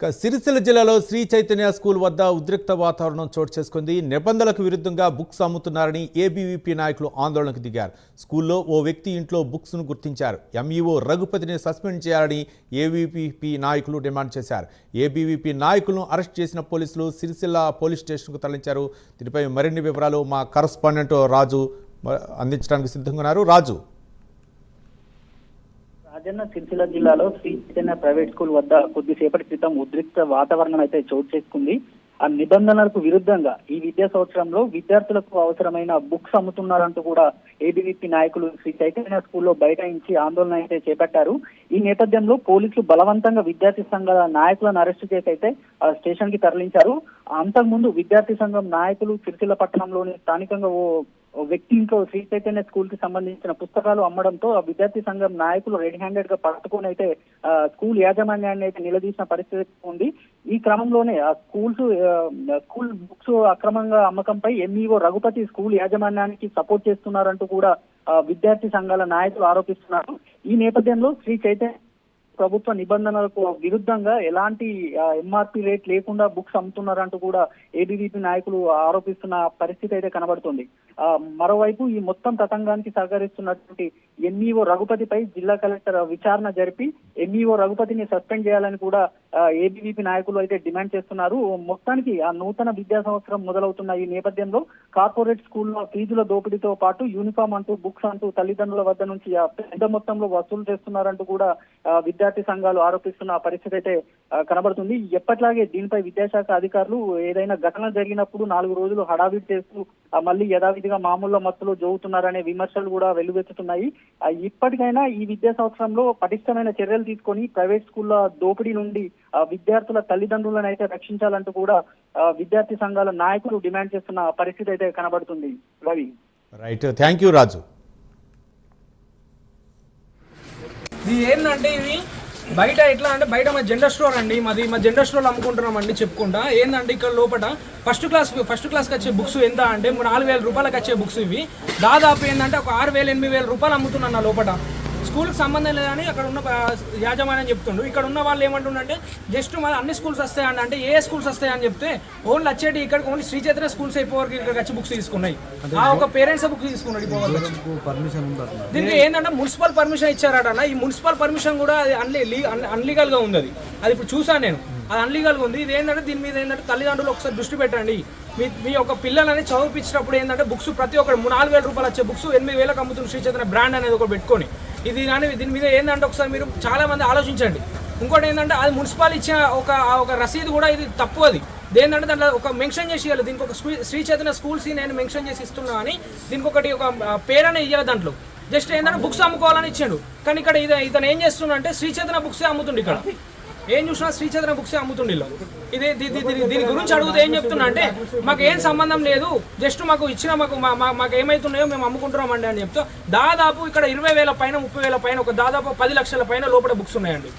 ఇక సిరిసిల్ల జిల్లాలో శ్రీ చైతన్య స్కూల్ వద్ద ఉద్రిక్త వాతావరణం చోటు చేసుకుంది. నిబంధనలకు విరుద్ధంగా బుక్స్ అమ్ముతున్నారని ఏబీవీపీ నాయకులు ఆందోళనకు దిగారు. స్కూల్లో ఓ వ్యక్తి ఇంట్లో బుక్స్ను గుర్తించారు. ఎంఈఓ రఘుపతిని సస్పెండ్ చేయాలని ఏబీవీపీ నాయకులు డిమాండ్ చేశారు. ఏబీవీపీ నాయకులను అరెస్ట్ చేసిన పోలీసులు సిరిసిల్ల పోలీస్ స్టేషన్కు తరలించారు. దీనిపై మరిన్ని వివరాలు మా కరస్పాండెంట్ రాజు అందించడానికి సిద్ధంగా ఉన్నారు. రాజు. రాజన్న సిరిసిల్ల జిల్లాలో శ్రీ చైతన్య ప్రైవేట్ స్కూల్ వద్ద కొద్దిసేపటి క్రితం ఉద్రిక్త వాతావరణం అయితే చోటు చేసుకుంది. ఆ నిబంధనలకు విరుద్ధంగా ఈ విద్యా సంవత్సరంలో విద్యార్థులకు అవసరమైన బుక్స్ అమ్ముతున్నారంటూ కూడా ఏబీవీపీ నాయకులు శ్రీ చైతన్య స్కూల్లో బైఠాయించి ఆందోళన అయితే చేపట్టారు. ఈ నేపథ్యంలో పోలీసులు బలవంతంగా విద్యార్థి సంఘాల నాయకులను అరెస్టు చేసి అయితే ఆ స్టేషన్కి తరలించారు. అంతకుముందు విద్యార్థి సంఘం నాయకులు సిరిసిల్ల పట్టణంలోని స్థానికంగా ఓ ఓ వ్యక్తి ఇంట్లో శ్రీ చైతన్య స్కూల్కి సంబంధించిన పుస్తకాలు అమ్మడంతో ఆ విద్యార్థి సంఘం నాయకులు రెడ్ హ్యాండెడ్గా పట్టుకొని అయితే ఆ, స్కూల్ యాజమాన్యాన్ని అయితే నిలదీసిన పరిస్థితి ఉంది. ఈ క్రమంలోనే ఆ స్కూల్స్ స్కూల్ బుక్స్ అక్రమంగా అమ్మకంపై ఎంఈఓ రఘుపతి స్కూల్ యాజమాన్యానికి సపోర్ట్ చేస్తున్నారంటూ కూడా విద్యార్థి సంఘాల నాయకులు ఆరోపిస్తున్నారు. ఈ నేపథ్యంలో శ్రీ చైతన్య ప్రభుత్వ నిబంధనలకు విరుద్ధంగా ఎలాంటి ఎంఆర్పి రేట్ లేకుండా బుక్స్ అమ్ముతున్నారంటూ కూడా ఏబీవీపీ నాయకులు ఆరోపిస్తున్న పరిస్థితి అయితే కనబడుతుంది. మరోవైపు ఈ మొత్తం తతంగానికి సహకరిస్తున్నటువంటి ఎంఈఓ రఘుపతిపై జిల్లా కలెక్టర్ విచారణ జరిపి ఎంఈఓ రఘుపతిని సస్పెండ్ చేయాలని కూడా ఏబీవీపీ నాయకులు అయితే డిమాండ్ చేస్తున్నారు. మొత్తానికి ఆ నూతన విద్యా సంవత్సరం మొదలవుతున్న ఈ నేపథ్యంలో కార్పొరేట్ స్కూల్లో ఫీజుల దోపిడీతో పాటు యూనిఫామ్ అంటూ బుక్స్ అంటూ తల్లిదండ్రుల వద్ద నుంచి పెద్ద మొత్తంలో వసూలు చేస్తున్నారంటూ కూడా ఆ, విద్యార్థి సంఘాలు ఆరోపిస్తున్న పరిస్థితి అయితే కనబడుతుంది. ఎప్పట్లాగే దీనిపై విద్యాశాఖ అధికారులు ఏదైనా ఘటన జరిగినప్పుడు నాలుగు రోజులు హడావిడి చేస్తూ మళ్ళీ యథావిధిగా మామూలు మత్తులో జోగుతున్నారనే విమర్శలు కూడా వెల్లువెత్తుతున్నాయి. ఆ, ఇప్పటికైనా ఈ విద్యా సంవత్సరంలో పటిష్టమైన చర్యలు తీసుకొని ప్రైవేట్ స్కూళ్ళ దోపిడీ నుండి విద్యార్థుల తల్లిదండ్రులను అయితే రక్షించాలంటూ కూడా విద్యార్థి సంఘాల నాయకులు డిమాండ్ చేస్తున్న పరిస్థితి అయితే కనబడుతుంది. Ravi. Right. Thank you Raju. ఇది ఏంటంటే ఇది బయట ఎట్లా అంటే బయట మా జెండర్ స్టోర్ అండి మాది మా జెండర్ స్టోర్ అమ్ముకుంటున్నాం అండి చెప్పుకుంటా. ఏంటంటే ఇక్కడ లోపల ఫస్ట్ క్లాస్ ఫస్ట్ క్లాస్కి వచ్చే బుక్స్ ఎంత అంటే నాలుగు వేల రూపాయలకు వచ్చే బుక్స్ ఇవి. దాదాపు ఏంటంటే ఒక ఆరు వేల ఎనిమిది వేల రూపాయలు అమ్ముతున్నాను నా లోపల స్కూల్కి సంబంధం లేదని అక్కడ ఉన్న యాజమాన్యం చెప్తుండు. ఇక్కడ ఉన్న వాళ్ళు ఏమంటుండంటే జస్ట్ మన అన్ని స్కూల్స్ వస్తాయండి అంటే. ఏ స్కూల్స్ వస్తాయని చెప్తే ఓన్లీ వచ్చేటి ఇక్కడ ఓన్లీ శ్రీ చైతన్య స్కూల్స్ అయిపోవరకు ఇక్కడికి వచ్చి బుక్స్ తీసుకున్నాయి. ఆ ఒక పేరెంట్స్ బుక్ తీసుకున్నాడు. పర్మిషన్ దీనికి ఏంటంటే మున్సిపల్ పర్మిషన్ ఇచ్చారట ఈ మున్సిపల్ పర్మిషన్ కూడా అది అన్లీ అన్లీగల్గా ఉంది అది అది ఇప్పుడు చూసాను నేను. అది అన్లీగల్గా ఉంది. ఇది ఏంటంటే దీని మీద ఏంటంటే తల్లిదండ్రులు ఒకసారి దృష్టి పెట్టండి. మీ మీ యొక్క పిల్లలని చదివించినప్పుడు ఏంటంటే బుక్స్ ప్రతి ఒక్కరు నాలుగు వేల రూపాయలు వచ్చే బుక్స్ ఎనిమిది వేలకు అమ్ముతున్న శ్రీ చైతన్య బ్రాండ్ అనేది ఒకటి పెట్టుకొని. ఇది కానీ దీని మీద ఏంటంటే ఒకసారి మీరు చాలా మంది ఆలోచించండి. ఇంకోటి ఏంటంటే అది మున్సిపాల్ ఇచ్చిన ఒక ఒక రసీదు కూడా ఇది తప్పు అది. దేనికంటే దాంట్లో ఒక మెన్షన్ చేసి ఇవ్వాలి దీనికి ఒక శ్రీ చైతన్య స్కూల్స్ నేను మెన్షన్ చేసి ఇస్తున్నా అని దీనికి ఒకటి ఒక ఆ, పేరు అనేది ఇవ్వాలి దాంట్లో. జస్ట్ ఏంటంటే బుక్స్ అమ్ముకోవాలని ఇచ్చాడు. కానీ ఇక్కడ ఇది ఇతను ఏం చేస్తున్నా అంటే శ్రీ చైతన్య బుక్సే అమ్ముతుండు ఇక్కడ. ఏం చూసినా శ్రీచంద్ర బుక్స్ అమ్ముతుండే ఇది దీని గురించి అడిగితే ఏం చెప్తున్నా అంటే మాకు ఏం సంబంధం లేదు జస్ట్ మాకు ఇచ్చిన మాకు మా- మా- మాకు ఏమైతున్నాయో మేము అమ్ముకుంటున్నామండి అని చెప్తే దాదాపు ఇక్కడ ఇరవై వేల పైన ముప్పై వేల పైన ఒక దాదాపు పది లక్షల పైన లోపల బుక్స్ ఉన్నాయండి.